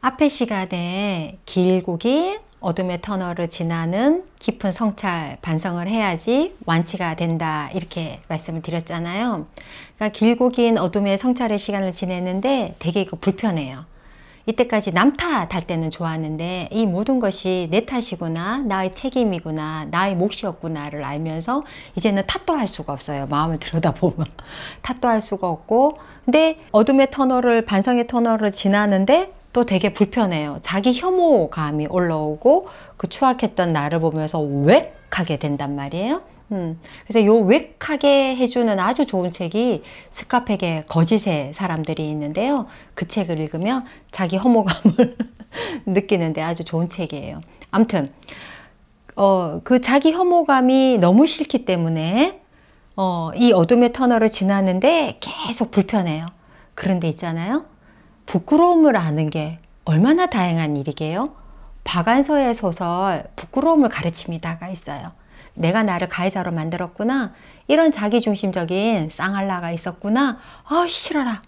앞의 시간에 길고 긴 어둠의 터널을 지나는 깊은 성찰, 반성을 해야지 완치가 된다. 이렇게 말씀을 드렸잖아요. 그러니까 길고 긴 어둠의 성찰의 시간을 지내는데 되게 이거 불편해요. 이때까지 남 탓 할 때는 좋았는데 이 모든 것이 내 탓이구나, 나의 책임이구나, 나의 몫이었구나를 알면서 이제는 탓도 할 수가 없어요. 마음을 들여다보면. 탓도 할 수가 없고. 근데 어둠의 터널을, 반성의 터널을 지나는데 또 되게 불편해요. 자기 혐오감이 올라오고 그 추악했던 나를 보면서 웩하게 된단 말이에요. 음, 그래서 요 웩하게 해주는 아주 좋은 책이 스카펙의 거짓의 사람들이 있는데요. 그 책을 읽으면 자기 혐오감을 느끼는데 아주 좋은 책이에요. 암튼, 어, 그 자기 혐오감이 너무 싫기 때문에, 어, 이 어둠의 터널을 지나는데 계속 불편해요. 그런데 있잖아요. 부끄러움을 아는 게 얼마나 다양한 일이게요? 박안서의 소설 부끄러움을 가르칩니다가 있어요. 내가 나를 가해자로 만들었구나. 이런 자기중심적인 쌍알라가 있었구나. 아, 싫어라.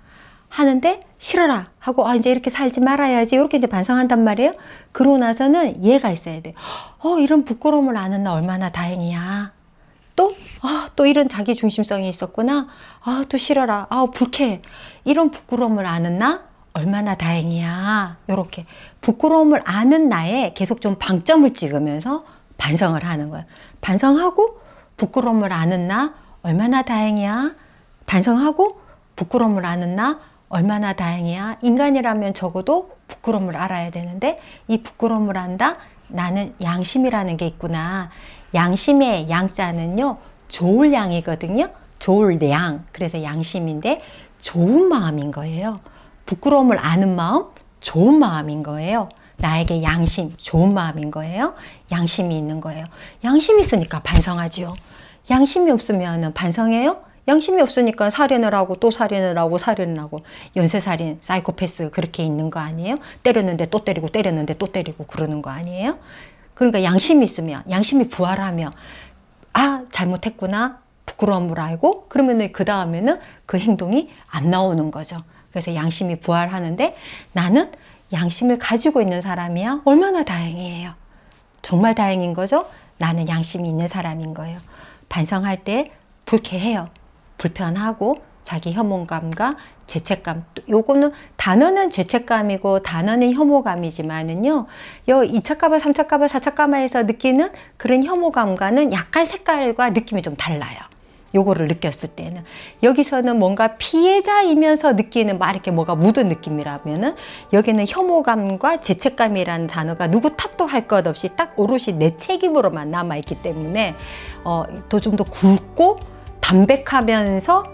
하는데 싫어라 하고 아 이제 이렇게 살지 말아야지 이렇게 이제 반성한단 말이에요. 그러고 나서는 얘가 있어야 돼. 어 이런 부끄러움을 아는 나 얼마나 다행이야. 또, 아, 또 이런 자기 중심성이 있었구나. 아, 또 싫어라. 아, 불쾌해. 이런 부끄러움을 아는 나 얼마나 다행이야. 요렇게 부끄러움을 아는 나에 계속 좀 방점을 찍으면서 반성을 하는 거야. 반성하고 부끄러움을 아는 나 얼마나 다행이야. 반성하고 부끄러움을 아는 나 얼마나 다행이야. 인간이라면 적어도 부끄러움을 알아야 되는데 이 부끄러움을 안다. 나는 양심이라는 게 있구나. 양심의 양자는요. 좋을 양이거든요. 좋을 양. 그래서 양심인데 좋은 마음인 거예요. 부끄러움을 아는 마음, 좋은 마음인 거예요. 나에게 양심, 좋은 마음인 거예요. 양심이 있는 거예요. 양심이 있으니까 반성하지요. 양심이 없으면 반성해요? 양심이 없으니까 살인을 하고 또 살인을 하고 살인을 하고 연쇄살인, 사이코패스 그렇게 있는 거 아니에요? 때렸는데 또 때리고 때렸는데 또 때리고 그러는 거 아니에요? 그러니까 양심이 있으면 양심이 부활하며 아 잘못했구나 부끄러움을 알고 그러면은 그 다음에는 그 행동이 안 나오는 거죠. 그래서 양심이 부활하는데 나는 양심을 가지고 있는 사람이야 얼마나 다행이에요. 정말 다행인 거죠. 나는 양심이 있는 사람인 거예요. 반성할 때 불쾌해요. 불편하고 자기 혐오감과 죄책감 요거는 단어는 죄책감이고 단어는 혐오감이지만은요 요 2차 가마 3차 가마 4차 가마에서 느끼는 그런 혐오감과는 약간 색깔과 느낌이 좀 달라요 요거를 느꼈을 때는 여기서는 뭔가 피해자이면서 느끼는 막 이렇게 뭐가 묻은 느낌이라면은 여기는 혐오감과 죄책감이라는 단어가 누구 탓도 할 것 없이 딱 오롯이 내 책임으로만 남아 있기 때문에 어, 더 좀 더 굵고 담백하면서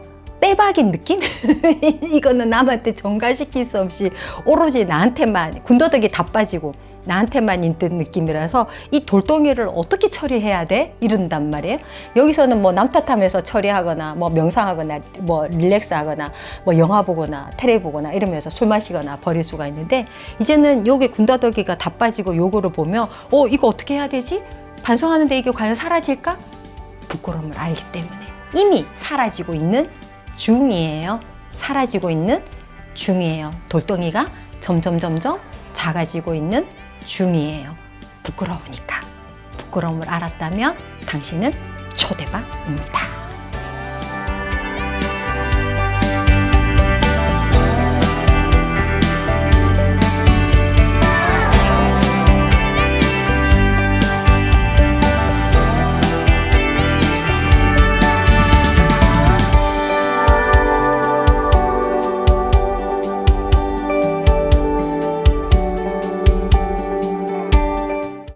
빼박인 느낌? 이거는 남한테 전가시킬 수 없이 오로지 나한테만 군더더기 다 빠지고 나한테만 있는 느낌이라서 이 돌덩이를 어떻게 처리해야 돼? 이런단 말이에요. 여기서는 뭐 남 탓하면서 처리하거나 뭐 명상하거나 뭐 릴렉스하거나 뭐 영화 보거나 테레 보거나 이러면서 술 마시거나 버릴 수가 있는데 이제는 여기 군더더기가 다 빠지고 요거를 보면 어 이거 어떻게 해야 되지? 반성하는데 이게 과연 사라질까? 부끄러움을 알기 때문에 이미 사라지고 있는 중이에요. 사라지고 있는 중이에요. 돌덩이가 점점 점점 작아지고 있는 중이에요. 부끄러우니까. 부끄러움을 알았다면 당신은 초대박입니다.